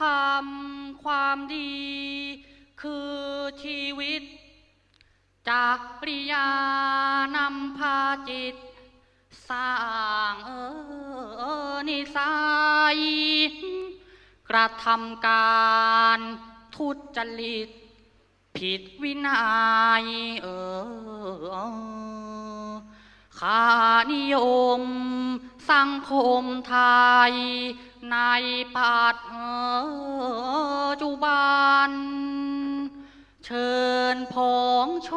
ทำความดี คือชีวิต จากปริยานำพาจิต สร้างเออนิสัยกระทำการทุจริต ผิดวินัยเออค่านิยม สังคมไทย ในปัจจุบัน เชิญพ้องช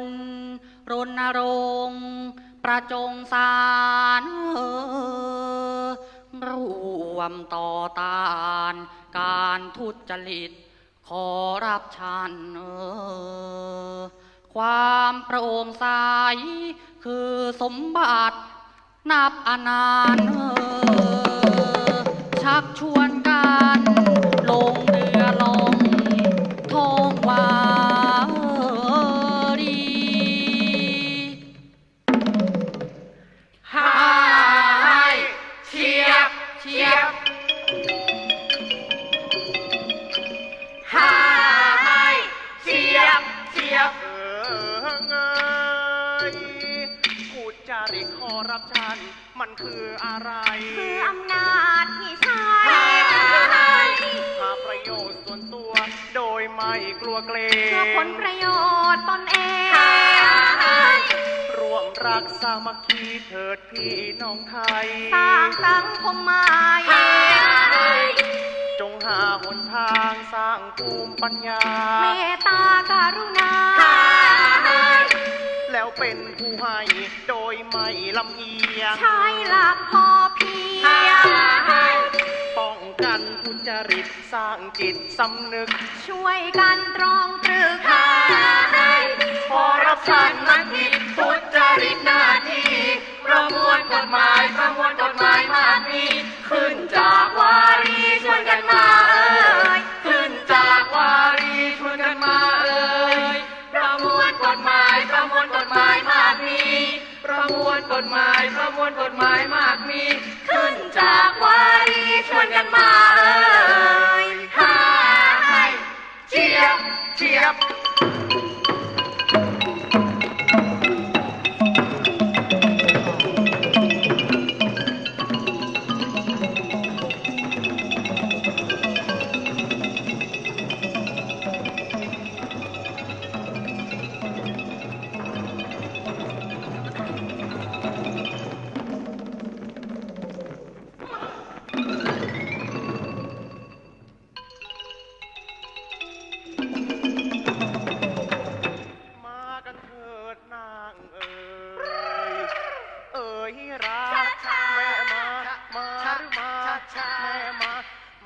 น รณรงค์ประจงสารร่วมต่อต้านการทุจริตขอรับชันความโปร่งใสคือสมบัตินับอนานเอ ชักชวน จาริตคอร์รัปชัน มันคืออะไร คืออำนาจที่ใช้หาประโยชน์ส่วนตัว โดยไม่กลัวเกรเพื่องผลประโยชน์ตนเองร่วมรักสามัคคีเถิดพี่น้องไทย สร้างสังคมใหม่จงหาหนทางสร้างภูมิปัญญา เมตตาการุณาแล้ว เป็นผู้ให้โดยไม่ลำเอียง ใช้หลักพอเพียง ป้องกันทุจริตสร้างจิตสำนึก ช่วยกันตรองตรึกคอร์รัปชันมันผิดทุจริตหน้าที่ ประมวลกฎหมายประมวล กฎหมายประมวลกฎหมายมากมี ขึ้นจากวารีชวนกันมาเออ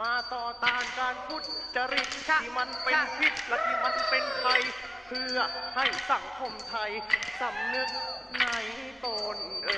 มาต่อต้านการพุทจริตที่มันเป็นพิษและที่มันเป็นภัยเพื่อให้สังคมไทยสำนึกในตนเอ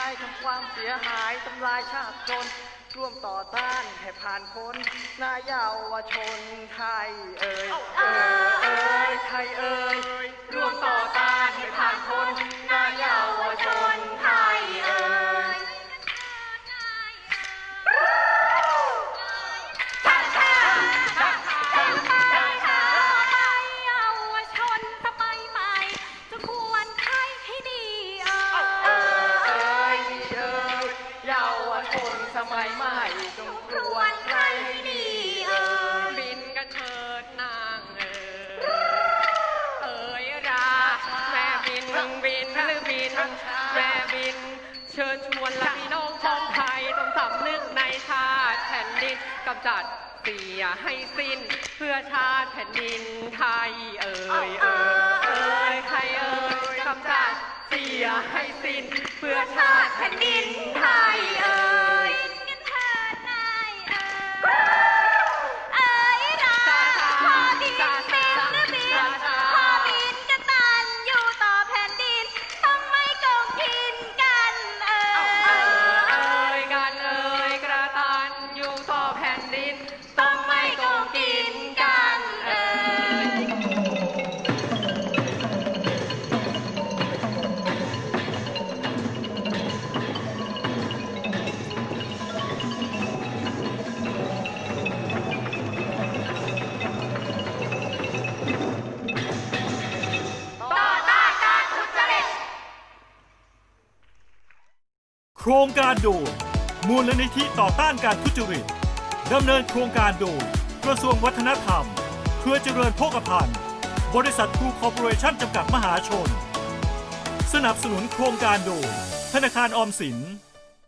ายทำความเสียหายทำลายชาติชนร่วมต่อต้านให้ผ่านพ้นนายเยาวชนไทยเอ่ยเอ่ยเอ่ยไทยเอ่ยร่วมต่อต้านให้ผ่านพ้นนาย ชิญชวนและพี่น้องชาวไทยต้องสำนึกในชาติแผ่นดินกำจัดเสียให้สิ้น เพื่อชาติแผ่นดินไทยเอ่ยเอ่ยเอ่ยไทยเอ่ยกำจัดเสียให้สิ้น เพื่อชาติแผ่นดินไทยเอ่ย รงการโดยมูลนิธิต่อต้านการทุจริตดำเนินโครงการโดยกระทรวงวัฒนธรรม เครือเจริญโภคภัณฑ์ บริษัทคูคอร์ปอเรชั่นจำกัดมหาชน สนับสนุนโครงการโดยธนาคารออมสิน